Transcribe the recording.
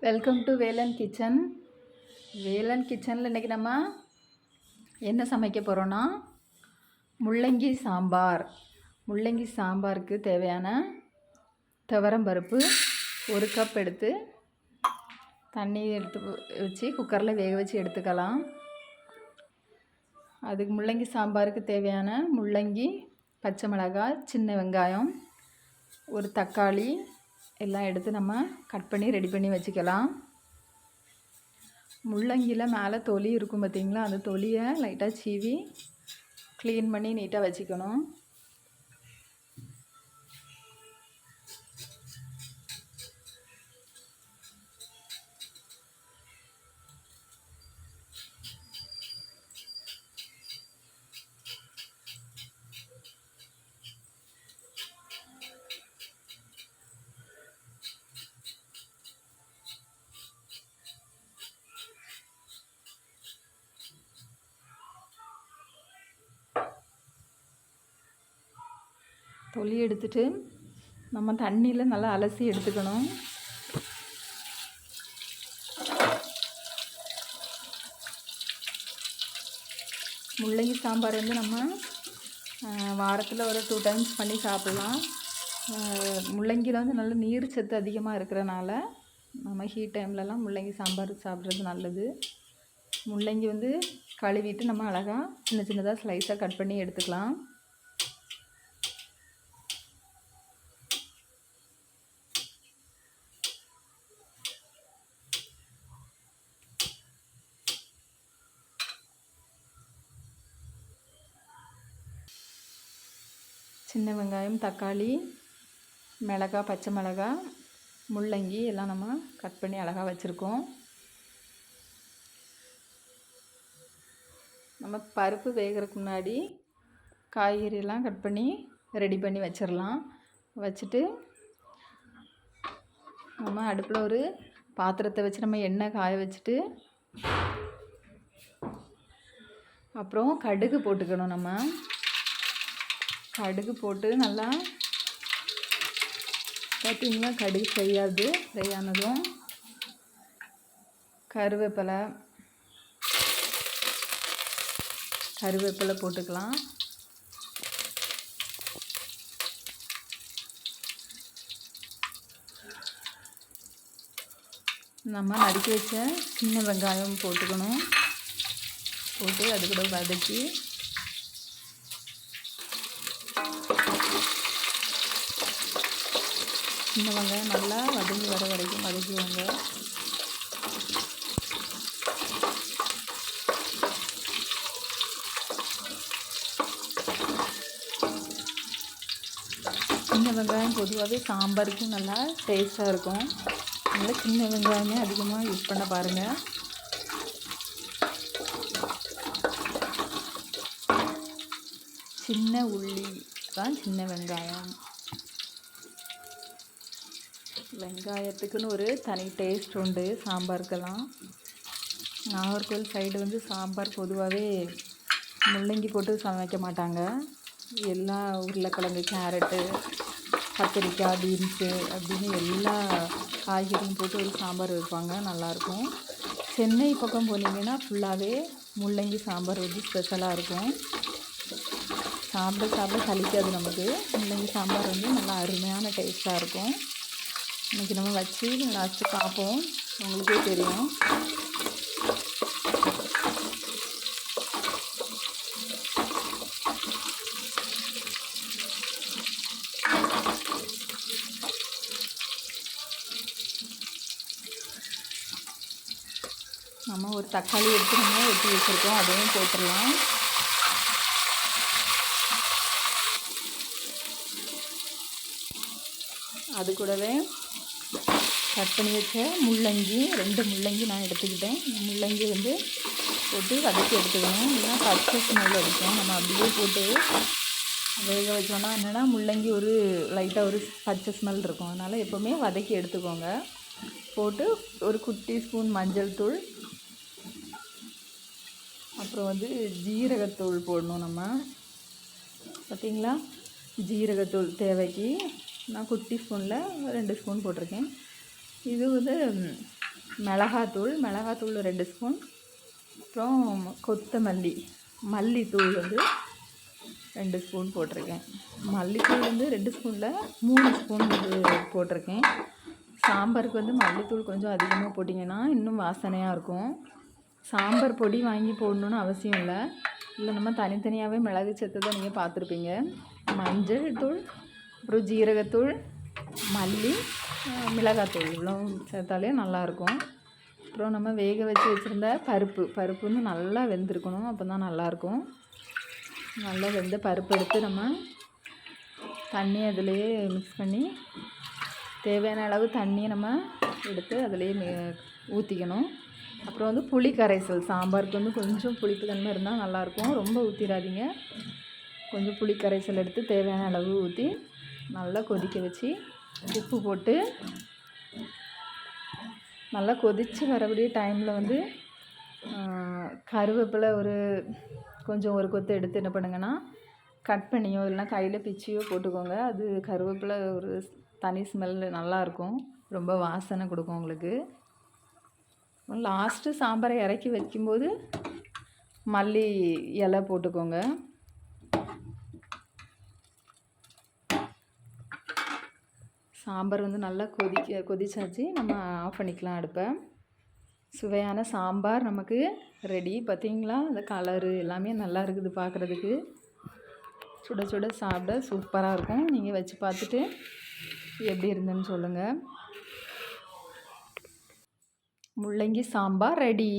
Welcome to Velan kitchen Velan கிச்சனில் இன்றைக்கி நம்ம என்ன சமைக்க போகிறோன்னா முள்ளங்கி சாம்பார். முள்ளங்கி சாம்பாருக்கு தேவையான துவரம் பருப்பு ஒரு கப் எடுத்து தண்ணி எடுத்து வச்சு குக்கரில் வேக வச்சு எடுத்துக்கலாம். அதுக்கு முள்ளங்கி சாம்பாருக்கு தேவையான முள்ளங்கி பச்சை மிளகாய் சின்ன வெங்காயம் ஒரு தக்காளி எல்லாம் எடுத்து நம்ம கட் பண்ணி ரெடி பண்ணி வச்சுக்கலாம். முள்ளங்கியில் மேலே தொலி இருக்கும் பார்த்தீங்களா அந்த தொலியை லைட்டாக சீவி க்ளீன் பண்ணி நீட்டாக வச்சுக்கணும். ஒலி எடுத்துட்டு நம்ம தண்ணியில் நல்லா அலசி எடுத்துக்கணும். முள்ளங்கி சாம்பார் வந்து நம்ம வாரத்தில் ஒரு டூ டைம்ஸ் பண்ணி சாப்பிட்லாம். முள்ளங்கியில் வந்து நல்ல நீர் சத்து அதிகமாக இருக்கிறனால நம்ம ஹீட் டைம்லலாம் முள்ளங்கி சாம்பார் சாப்பிட்றது நல்லது. முள்ளங்கி வந்து கழுவிட்டு நம்ம அழகாக சின்ன சின்னதாக ஸ்லைஸாக கட் பண்ணி எடுத்துக்கலாம். சின்ன வெங்காயம் தக்காளி மிளகா பச்சை மிளகா முள்ளங்கி எல்லாம் நம்ம கட் பண்ணி அழகாக வச்சுருக்கோம். நம்ம பருப்பு வேகிறதுக்கு முன்னாடி காய்கறியெல்லாம் கட் பண்ணி ரெடி பண்ணி வச்சிடலாம் வச்சுட்டு நம்ம அடுப்பில் ஒரு பாத்திரத்தை வச்சு நம்ம எண்ணெய் காய வச்சுட்டு அப்புறம் கடுகு போட்டுக்கணும் நம்ம. கடுகு போட்டு நல்லா பார்த்தீங்கன்னா கடுகு செய்யாது ஃப்ரை ஆனதும் கருவேப்பிலை. கருவேப்பிலை போட்டுக்கலாம். நம்ம நறுக்கி வச்ச சின்ன வெங்காயம் போட்டுக்கணும். போட்டு அது கூட வதக்கி சின்ன வெங்காயம் நல்லா வதங்கி வர வரைக்கும் வதக்குவாங்க சின்ன வெங்காயம் பொதுவாகவே சாம்பாருக்கும் நல்லா டேஸ்ட்டாக இருக்கும். அதனால் சின்ன வெங்காயமே அதிகமாக யூஸ் பண்ண பாருங்கள் சின்ன உள்ளி தான் சின்ன வெங்காயம். வெங்காயத்துக்குன்னு ஒரு தனி டேஸ்ட் உண்டு சாம்பாருக்கெல்லாம். நாகர்கோவில் சைடு வந்து சாம்பார் பொதுவாகவே முள்ளங்கி போட்டு சமைக்க மாட்டாங்க. எல்லா உருளைக்கிழங்கு கேரட்டு கத்திரிக்காய் பீன்ஸு அப்படின்னு எல்லா காய்கறியும் போட்டு ஒரு சாம்பார் வைப்பாங்க நல்லாயிருக்கும். சென்னை பக்கம் போனீங்கன்னா ஃபுல்லாகவே முள்ளங்கி சாம்பார் வந்து ஸ்பெஷலாக இருக்கும். சாப்பிட சாப்பிட சலிக்காது நமக்கு. முள்ளங்கி சாம்பார் வந்து நல்லா அருமையான டேஸ்ட்டாக இருக்கும். இன்றைக்கி நம்ம வச்சு லாஸ்ட்டு பார்ப்போம். உங்களுக்கே தெரியும். நம்ம ஒரு தக்காளி எடுத்து நம்ம வெட்டி வச்சுருக்கோம். அதையும் போட்டுடலாம். அது கூடவே கட் பண்ணி வச்ச முள்ளங்கி ரெண்டு முள்ளங்கி நான் எடுத்துக்கிட்டேன். முள்ளங்கி வந்து போட்டு வதக்கி எடுத்துக்கணும். இல்லைன்னா பச்சை ஸ்மெல் அடிக்கும். நம்ம அப்படியே போட்டு வேக வச்சோன்னா என்னென்னா முள்ளங்கி ஒரு லைட்டாக ஒரு பச்சை ஸ்மெல் இருக்கும். அதனால் எப்போவுமே வதக்கி எடுத்துக்கோங்க. போட்டு ஒரு குட்டி ஸ்பூன் மஞ்சள் தூள். அப்புறம் வந்து ஜீரகத்தூள் போடணும் நம்ம. பார்த்திங்களா ஜீரகத்தூள் தேவைக்கு. நான் குட்டி ஸ்பூனில் ரெண்டு ஸ்பூன் போட்டிருக்கேன். இது வந்து மிளகாத்தூள். மிளகாத்தூள் ரெண்டு ஸ்பூன். அப்புறம் கொத்தமல்லி. மல்லித்தூள் வந்து ரெண்டு ஸ்பூன் போட்டிருக்கேன். மல்லித்தூள் வந்து ரெண்டு ஸ்பூனில் மூணு ஸ்பூன் வந்து போட்டிருக்கேன். சாம்பாருக்கு வந்து மல்லித்தூள் கொஞ்சம் அதிகமாக போட்டிங்கன்னா இன்னும் வாசனையாக இருக்கும். சாம்பார் பொடி வாங்கி போடணுன்னு அவசியம் இல்லை. இல்லை நம்ம தனித்தனியாகவே மிளகு சேர்த்ததை நீங்கள் பார்த்துருப்பீங்க. மஞ்சள் தூள் அப்புறம் ஜீரகத்தூள் மல்லி மிளகாத்தூள். இவ்வளோ சேர்த்தாலே நல்லாயிருக்கும். அப்புறம் நம்ம வேக வச்சு வச்சுருந்த பருப்பு. பருப்பு வந்து நல்லா வெந்திருக்கணும். அப்போ தான் நல்லாயிருக்கும். நல்லா வெந்த பருப்பு எடுத்து நம்ம தண்ணி அதிலேயே மிக்ஸ் பண்ணி தேவையான அளவு தண்ணியை நம்ம எடுத்து அதிலேயே ஊற்றிக்கணும் அப்புறம் வந்து புளி கரைசல். சாம்பாருக்கு வந்து கொஞ்சம் புளிப்பு தன்மை இருந்தால் நல்லாயிருக்கும். ரொம்ப ஊற்றிடாதீங்க கொஞ்சம் புளி கரைசல் எடுத்து தேவையான அளவு ஊற்றி நல்லா கொதிக்க வச்சு உப்பு போட்டு நல்லா கொதித்து வரக்கூடிய டைமில் வந்து கருவேப்பிலை ஒரு கொஞ்சம் ஒரு கொத்து எடுத்து என்ன பண்ணுங்கன்னா கட் பண்ணியோ இல்லைனா கையில் பிச்சியோ போட்டுக்கோங்க. அது கருவேப்பிலை ஒரு தனி ஸ்மெல் நல்லாயிருக்கும் ரொம்ப வாசனை கொடுக்கும் உங்களுக்கு. லாஸ்ட்டு சாம்பாரை இறக்கி வைக்கும்போது மல்லி இலை போட்டுக்கோங்க. சாம்பார் வந்து நல்லா கொதிக்க கொதிச்சாச்சு. நம்ம ஆஃப் பண்ணிக்கலாம் அடுப்பை. சுவையான சாம்பார் நமக்கு ரெடி பார்த்தீங்களா அந்த கலரு எல்லாமே நல்லா இருக்குது பார்க்குறதுக்கு சுட சுட சாப்பிட சூப்பராக இருக்கும். நீங்கள் வச்சு பார்த்துட்டு எப்படி இருந்துன்னு சொல்லுங்கள் முள்ளங்கி சாம்பார் ரெடி